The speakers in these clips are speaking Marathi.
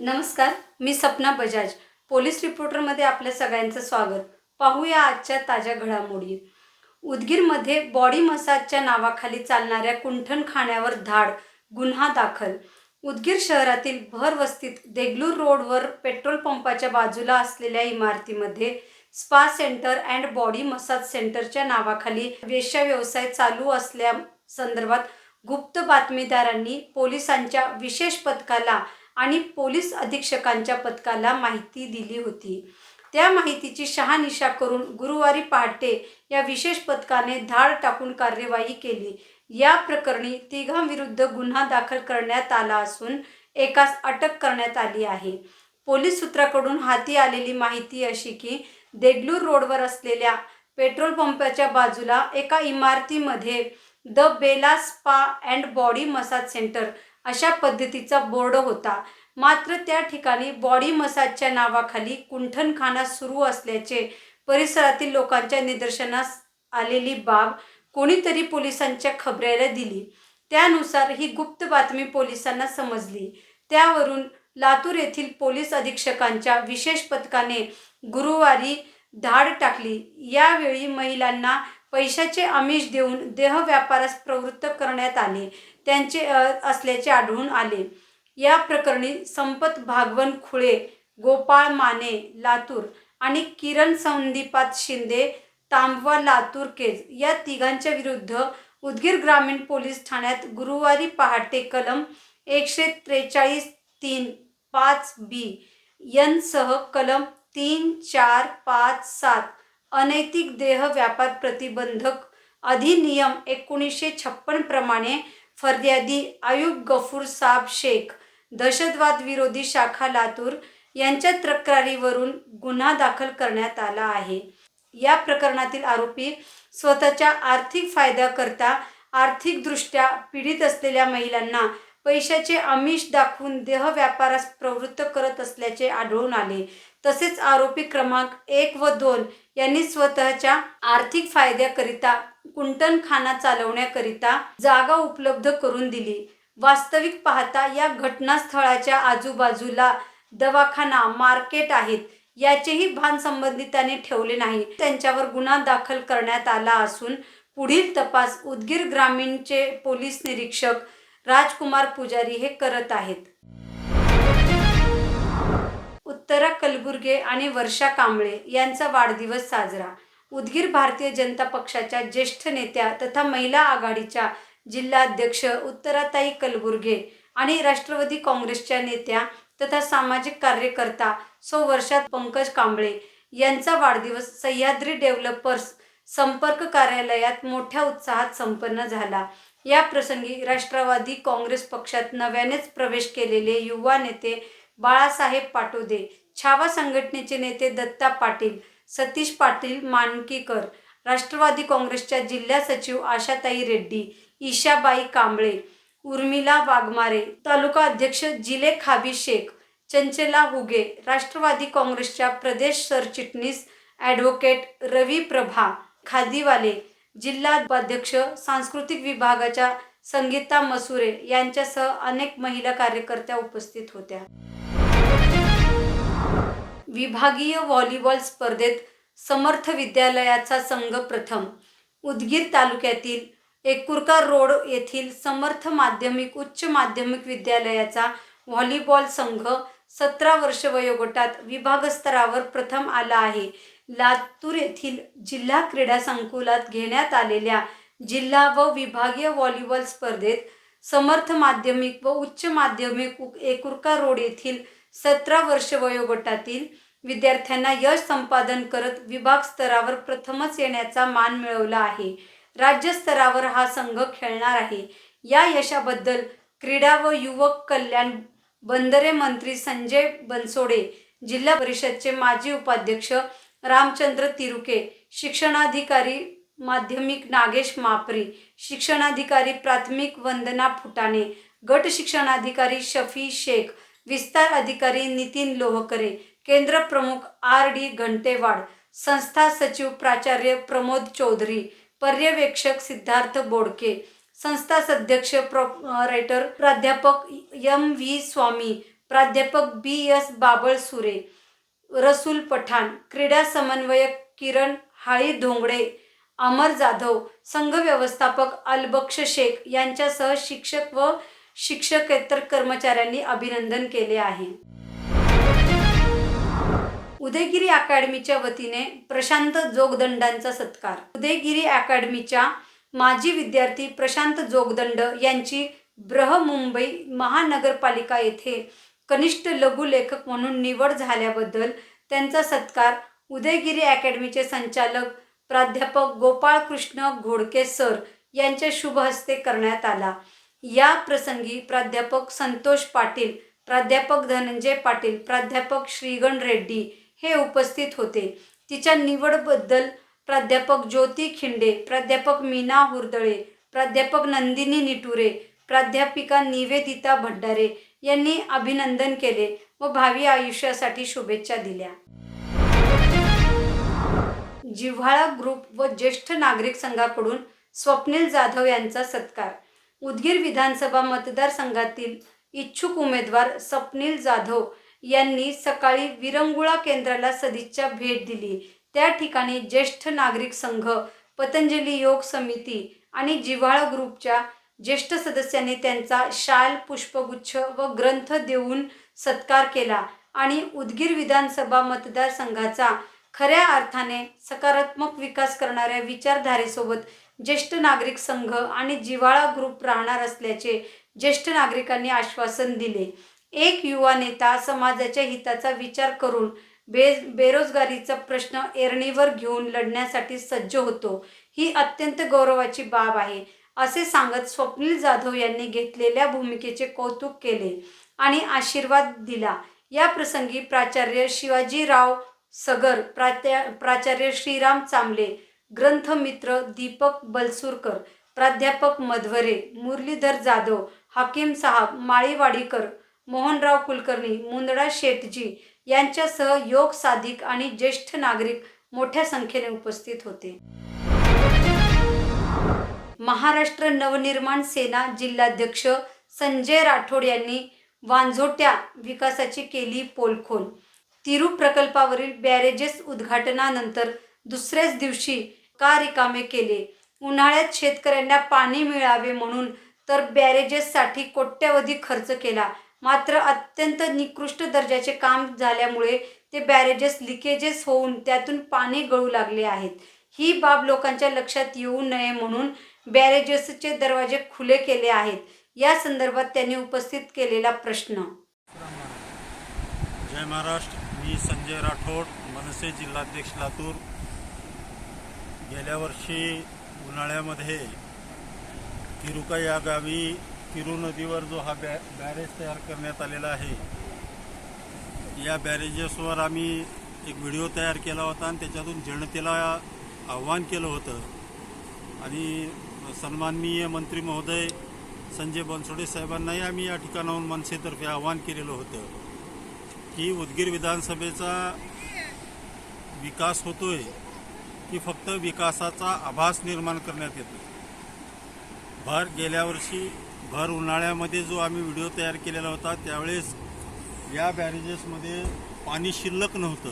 नमस्कार मी सपना बजाज. पोलीस रिपोर्टरमध्ये आपल्या सगळ्यांचं स्वागत. पाहूया आजच्या ताज्या घडामोडी. उदगीरमध्ये बॉडी मसाजच्या नावाखाली चालणाऱ्या कुंठणखाण्यावर धाड गुन्हा दाखल. उदगीर शहरातील भर वस्तीत देगलूर रोडवर पेट्रोल पंपाच्या बाजूला असलेल्या इमारतीमध्ये spa centre and body massage सेंटरच्या नावाखाली वेश्या व्यवसाय चालू असल्या संदर्भात गुप्त बातमीदारांनी पोलिसांच्या विशेष पथकाला आणि पोलीस अधीक्षकांच्या पथकाला माहिती दिली होती. त्या माहितीची शहानिशा करून गुरुवारी पहाटे या विशेष पथकाने धाड टाकून कार्यवाही केली. या प्रकरणी तिघांविरुद्ध गुन्हा दाखल करण्यात आला असून एकास अटक करण्यात आली आहे. पोलीस सूत्राकडून हाती आलेली माहिती अशी की देगलूर रोडवर असलेल्या पेट्रोल पंपाच्या बाजूला एका इमारतीमध्ये the Bella spa and body massage centre अशा पद्धतीचा बोर्ड होता. मात्र त्या ठिकाणी बॉडी मसाजच्या नावाखाली कुंठणखाना सुरू असल्याचे परिसरातील लोकांच्या निदर्शनास आलेली बाब कोणीतरी पोलिसांच्या खबऱ्याला दिली. त्यानुसार ही गुप्त बातमी पोलिसांना समजली. त्यावरून लातूर येथील पोलीस अधीक्षकांच्या विशेष पथकाने गुरुवारी धाड टाकली. यावेळी महिलांना पैशाचे आमिष देऊन देह व्यापारास प्रवृत्त करण्यात आले. त्यांचे असल्याचे आढळून आले. या प्रकरणी संपत भागवन खुळे गोपाळ माने लातूर आणि किरण संदीपात शिंदे तांबवा लातूर केज या तिघांच्या विरुद्ध उदगीर ग्रामीण पोलीस ठाण्यात गुरुवारी पहाटे कलम एकशे त्रेचाळीस तीन पाच बी यनसह कलम तीन चार पाच सात अनैतिक देह व्यापार प्रतिबंधक अधिनियम एकोणीसशे छप्पन प्रमाणे फर्यादी आयुब गफूर साब शेख दहशतवाद विरोधी शाखा लातूर यांच्या तक्रारीवरून गुन्हा दाखल करण्यात आला आहे. या प्रकरणातील आरोपी स्वतःच्या आर्थिक फायद्याकरता आर्थिकदृष्ट्या पीडित असलेल्या महिलांना पैशाचे आमिष दाखवून देह व्यापारास प्रवृत्त करत असल्याचे आढळून आले. तसेच आरोपी क्रमांक एक व दोन यांनी स्वतःच्या आर्थिक फायद्याकरिता कुंटणखाना चालवण्याकरिता जागा उपलब्ध करून दिली. वास्तविक पाहता या घटनास्थळाच्या आजूबाजूला दवाखाना मार्केट आहेत. याचेही भान संबंधितांनी ठेवले नाही. त्यांच्यावर गुन्हा दाखल करण्यात आला असून पुढील तपास उदगीर ग्रामीणचे पोलीस निरीक्षक राजकुमार पुजारी हे करत आहेत. उत्तरा कलबुर्गे आणि वर्षा कांबळे यांचा वाढदिवस साजरा. उदगीर भारतीय जनता पक्षाच्या ज्येष्ठ नेत्या तथा महिला आघाडीच्या जिल्हाध्यक्ष उत्तराताई कलबुर्गे आणि राष्ट्रवादी काँग्रेसच्या नेत्या तथा सामाजिक कार्यकर्ता सौ वर्षात पंकज कांबळे यांचा वाढदिवस सह्याद्री डेव्हलपर्स संपर्क कार्यालयात मोठ्या उत्साहात संपन्न झाला. या प्रसंगी राष्ट्रवादी काँग्रेस पक्षात नव्यानेच प्रवेश केलेले युवा नेते बाळासाहेब पाटोदे छावा संघटनेचे नेते दत्ता पाटील सतीश पाटील मानकीकर राष्ट्रवादी काँग्रेसच्या जिल्हा सचिव आशाताई रेड्डी ईशाबाई कांबळे उर्मिला वाघमारे तालुका अध्यक्ष जिले खाबी शेख चंचला हुगे राष्ट्रवादी काँग्रेसच्या प्रदेश सरचिटणीस ॲडव्होकेट रवी प्रभा खादीवाले जिल्हाध्यक्ष सांस्कृतिक विभागाच्या संगीता मसुरे यांच्यासह अनेक महिला कार्यकर्त्या उपस्थित होत्या. विभागीय व्हॉलीबॉल स्पर्धेत समर्थ विद्यालयाचा संघ प्रथम. उदगीर तालुक्यातील एकुरका रोड येथील समर्थ माध्यमिक उच्च माध्यमिक विद्यालयाचा व्हॉलीबॉल संघ सतरा वर्ष वयोगटात विभागस्तरावर प्रथम आला आहे. लातूर येथील जिल्हा क्रीडा संकुलात घेण्यात आलेल्या जिल्हा व विभागीय व्हॉलीबॉल स्पर्धेत समर्थ माध्यमिक व उच्च माध्यमिक उ- एकुरका रोड येथील सतरा वर्ष वयोगटातील विद्यार्थ्यांना यश संपादन करत विभाग स्तरावर प्रथमच येण्याचा मान मिळवला आहे. राज्यस्तरावर हा संघ खेळणार आहे. या यशाबद्दल क्रीडा व युवक कल्याण बंदरे मंत्री संजय बनसोडे जिल्हा परिषदचे माजी उपाध्यक्ष रामचंद्र तिरुके शिक्षणाधिकारी माध्यमिक नागेश मापरी शिक्षणाधिकारी प्राथमिक वंदना फुटाणे गट शिक्षणाधिकारी शफी शेख विस्तार अधिकारी नितीन लोहकरे केंद्र प्रमुख आर डी घंटेवाड संस्था सचिव प्राचार्य प्रमोद चौधरी पर्यवेक्षक सिद्धार्थ बोडके संस्था सध्यक्ष प्रो रायटर प्राध्यापक एम व्ही स्वामी प्राध्यापक बी एस बाबळ सुरे रसूल पठाण क्रीडा समन्वयक किरण हाळी धोंगडे अमर जाधव संघ व्यवस्थापक अलबक्ष शेख यांच्यासह शिक्षक व शिक्षकेतर कर्मचाऱ्यांनी अभिनंदन केले आहे. उदयगिरी अकॅडमीच्या वतीने प्रशांत जोगदंडांचा सत्कार. उदयगिरी अकॅडमीच्या माजी विद्यार्थी प्रशांत जोगदंड यांची बृहमुंबई महानगरपालिका येथे कनिष्ठ लघुलेखक म्हणून निवड झाल्याबद्दल त्यांचा सत्कार उदयगिरी अकॅडमीचे संचालक प्राध्यापक गोपाळकृष्ण घोडके सर यांच्या शुभ हस्ते करण्यात आला. या प्रसंगी प्राध्यापक संतोष पाटील प्राध्यापक धनंजय पाटील प्राध्यापक श्रीगण रेड्डी हे उपस्थित होते. तिच्या निवडबद्दल प्राध्यापक ज्योती खिंडे प्राध्यापक मीना हुरदळे प्राध्यापक नंदिनी निटुरे प्राध्यापिका निवेदिता भंडारे यांनी अभिनंदन केले व भावी आयुष्यासाठी शुभेच्छा दिल्या. जिव्हाळा ग्रुप व ज्येष्ठ नागरिक संघाकडून स्वप्नील जाधव यांचा सत्कार. उदगीर विधानसभा मतदारसंघातील इच्छुक उमेदवार स्वप्नील जाधव यांनी सकाळी विरंगुळा केंद्राला सदिच्छा भेट दिली. त्या ठिकाणी ज्येष्ठ नागरिक संघ पतंजली योग समिती आणि जिव्हाळा ग्रुपच्या ज्येष्ठ सदस्यांनी त्यांचा शाल पुष्पगुच्छ व ग्रंथ देऊन सत्कार केला आणि उदगीर विधानसभा मतदारसंघाचा खऱ्या अर्थाने सकारात्मक विकास करणाऱ्या विचारधारेसोबत ज्येष्ठ नागरिक संघ आणि जिव्हाळा ग्रुप राहणार असल्याचे ज्येष्ठ नागरिकांनी आश्वासन दिले. एक युवा नेता समाजाच्या हिताचा विचार करून बे बेरोजगारीचा प्रश्न एरणीवर घेऊन लढण्यासाठी सज्ज होतो ही अत्यंत गौरवाची बाब आहे. असे सांगत स्वप्नील जाधव यांनी घेतलेल्या भूमिकेचे कौतुक केले आणि आशीर्वाद दिला. या प्रसंगी प्राचार्य शिवाजीराव सगर प्रात्या प्राचार्य श्रीराम चांबले ग्रंथमित्र दीपक बलसूरकर प्राध्यापक मध्वरे मुरलीधर जाधव हाकीम साहब माळीवाडीकर मोहनराव कुलकर्णी मुंदडा शेटजी यांच्यासह योग साधिक आणि ज्येष्ठ नागरिक मोठ्या संख्येने उपस्थित होते. महाराष्ट्र नवनिर्माण सेना जिल्हाध्यक्ष संजय राठोड यांनी वांझोट्या विकासाची केली पोलखोल. तिरू प्रकल्पावरील बॅरेजेस उद्घाटनानंतर दुसऱ्याच दिवशी का रिकामे केले? उन्हाळ्यात शेतकऱ्यांना पाणी मिळावे म्हणून तर बॅरेजेससाठी कोट्यवधी खर्च केला. मात्र अत्यंत निकृष्ट दर्जाचे काम झाल्यामुळे ते बॅरेजेस लिकेजेस होऊन त्यातून पाणी गळू लागले आहेत. ही बाब लोकांच्या लक्षात येऊ नये म्हणून बॅरेजेसचे दरवाजे खुले केले आहेत. या संदर्भात त्यांनी उपस्थित केलेला प्रश्न. जय महाराष्ट्र. मी संजय राठोड मनसे जिल्हाध्यक्ष लातूर. गेल्या वर्षी उन्हाळ्यामध्ये तिरुका या गावी तिरु नदीवर जो हा बॅ बॅरेज तयार करण्यात आलेला आहे या बॅरेजेसवर आम्ही एक व्हिडिओ तयार केला होता आणि त्याच्यातून जनतेला आव्हान केलं होतं. आणि सन्माननीय मंत्री महोदय संजय बनसोडे साहेबांनाही आम्ही या ठिकाणाहून मनसेतर्फे आवाहन केलेलं होतं की उदगीर विधानसभेचा विकास होतोय की फक्त विकासाचा आभास निर्माण करण्यात येतो भर गेल्या वर्षी भर उन्हाळ्यामध्ये जो आम्ही व्हिडिओ तयार केलेला होता त्यावेळेस या बॅरेजेसमध्ये पाणी शिल्लक नव्हतं.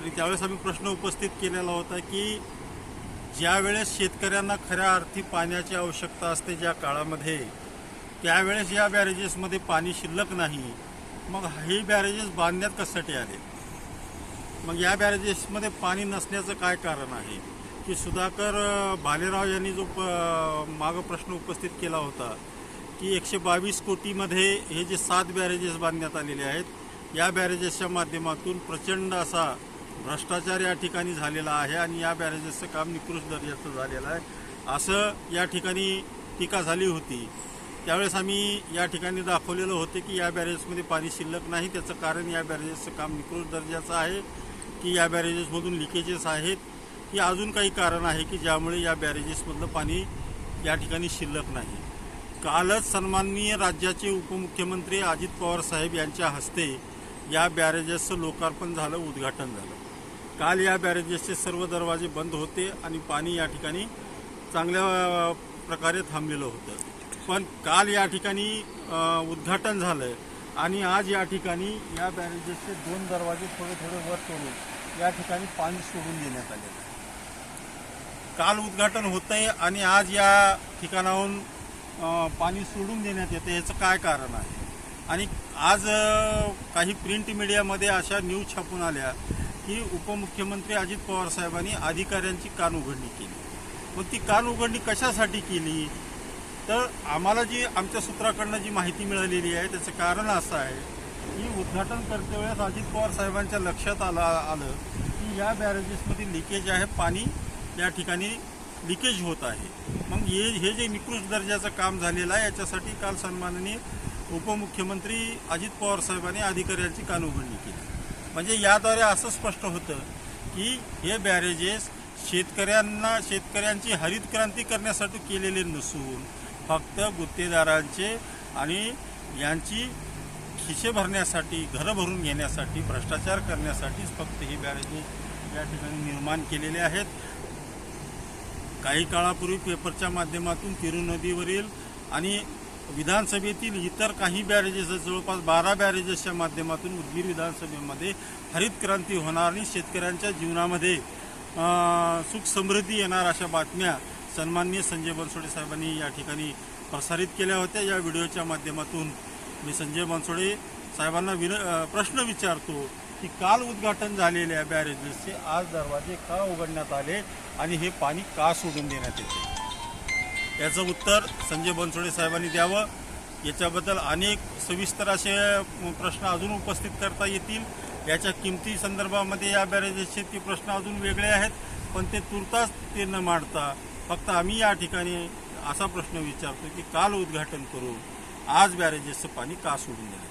आणि त्यावेळेस आम्ही प्रश्न उपस्थित केलेला होता की ज्यावेळेस शेतकऱ्यांना खऱ्या अर्थी पाण्याची आवश्यकता असते ज्या काळामध्ये त्यावेळेस या बॅरेजेसमध्ये पाणी शिल्लक नाही. मग हे बॅरेजेस बांधण्यात कशासाठी आले? मग या बॅरेजेसमध्ये पाणी नसण्याचं काय कारण आहे? की सुधाकर भालेराव यांनी जो प मागं प्रश्न उपस्थित केला होता की एकशे बावीस कोटीमध्ये हे जे सात बॅरेजेस बांधण्यात आलेले आहेत या बॅरेजेसच्या माध्यमातून प्रचंड असा भ्रष्टाचार या ठिकाणी झालेला आहे आणि या बॅरेजेसचं काम निकृष्ट दर्जाचं झालेलं आहे. असं या ठिकाणी टीका झाली होती. त्यावेळेस आम्ही या ठिकाणी दाखवलेलं होतं की या बॅरेजेसमध्ये पाणी शिल्लक नाही. त्याचं कारण या बॅरेजेसचं काम निकृष्ट दर्जाचं आहे की या बॅरेजेसमधून लिकेजेस आहेत. की अजून काही कारण आहे की ज्यामुळे या बॅरेजेसमधलं पाणी या ठिकाणी शिल्लक नाही. कालच सन्माननीय राज्याचे उपमुख्यमंत्री अजित पवार साहेब यांच्या हस्ते या बॅरेजेसचं लोकार्पण झालं उद्घाटन झालं. काल या बॅरेजेसचे सर्व दरवाजे बंद होते आणि पाणी या ठिकाणी चांगल्या प्रकारे थांबलेलं होतं. पण काल या ठिकाणी उद्घाटन झालं आणि आज या ठिकाणी या बॅरेजेसचे दोन दरवाजे थोडे थोडे वर करून या ठिकाणी पाणी सोडून देण्यात आलेलं आहे. काल उद्घाटन होत आणि आज या ठिकाणाहून पाणी सोडून देण्यात येते याचं काय कारण आहे? आणि आज काही प्रिंट मीडियामध्ये अशा न्यूज छापून आल्या की उपमुख्यमंत्री अजित पवार साहेबांनी अधिकाऱ्यांची कान उघडणी केली. मग ती कान उघडणी कशासाठी केली? तर आम्हाला जी आमच्या सूत्राकडनं जी माहिती मिळालेली आहे त्याचं कारण असं आहे की उद्घाटन करते वेळेस अजित पवार साहेबांच्या लक्षात आलं आलं की या बॅरेजेसमध्ये लिकेज आहे पाणी या ठिकाणी लिकेज होत आहे. मग हे हे जे निकृष्ट दर्जाचं काम झालेलं आहे याच्यासाठी काल सन्माननीय उपमुख्यमंत्री अजित पवार साहेबांनी अधिकाऱ्यांची कानउघडणी केली. म्हणजे याद्वारे असं स्पष्ट होतं की हे बॅरेजेस शेतकऱ्यांना शेतकऱ्यांची हरित क्रांती करण्यासाठी केलेले नसून फक्त गुत्तेदारांचे आणि यांची खिसे भरण्यासाठी घरं भरून घेण्यासाठी भ्रष्टाचार करण्यासाठीच फक्त ही बॅरेजेस या ठिकाणी निर्माण केलेले आहेत. काही काळापूर्वी पेपरच्या माध्यमातून तिरुनदीवरील आणि विधानसभेतील इतर काही बॅरेजेस जवळपास बारा बॅरेजेसच्या माध्यमातून उदगीर विधानसभेमध्ये हरित क्रांती होणार आणि शेतकऱ्यांच्या जीवनामध्ये सुख समृद्धी येणार अशा बातम्या सन्माननीय संजय बनसोडे साहेबांनी या ठिकाणी प्रसारित केल्या होत्या. या व्हिडिओच्या माध्यमातून मी संजय बनसोडे साहेबांना विन प्रश्न विचारतो की काल उद्घाटन झालेल्या बॅरेजेसचे आज दरवाजे का उघडण्यात आले आणि हे पाणी का सोडून देण्यात येते? याचं उत्तर संजय बनसोडे साहेबांनी द्यावं. याच्याबद्दल अनेक सविस्तर असे प्रश्न अजून उपस्थित करता येतील. याच्या किमती संदर्भामध्ये या बॅरेजेसचे ते प्रश्न अजून वेगळे आहेत पण ते तुर्तास ते न मांडता फक्त आम्ही या ठिकाणी असा प्रश्न विचारतो की काल उद्घाटन करून आज बॅरेजेसचं पाणी का सोडून दिलं?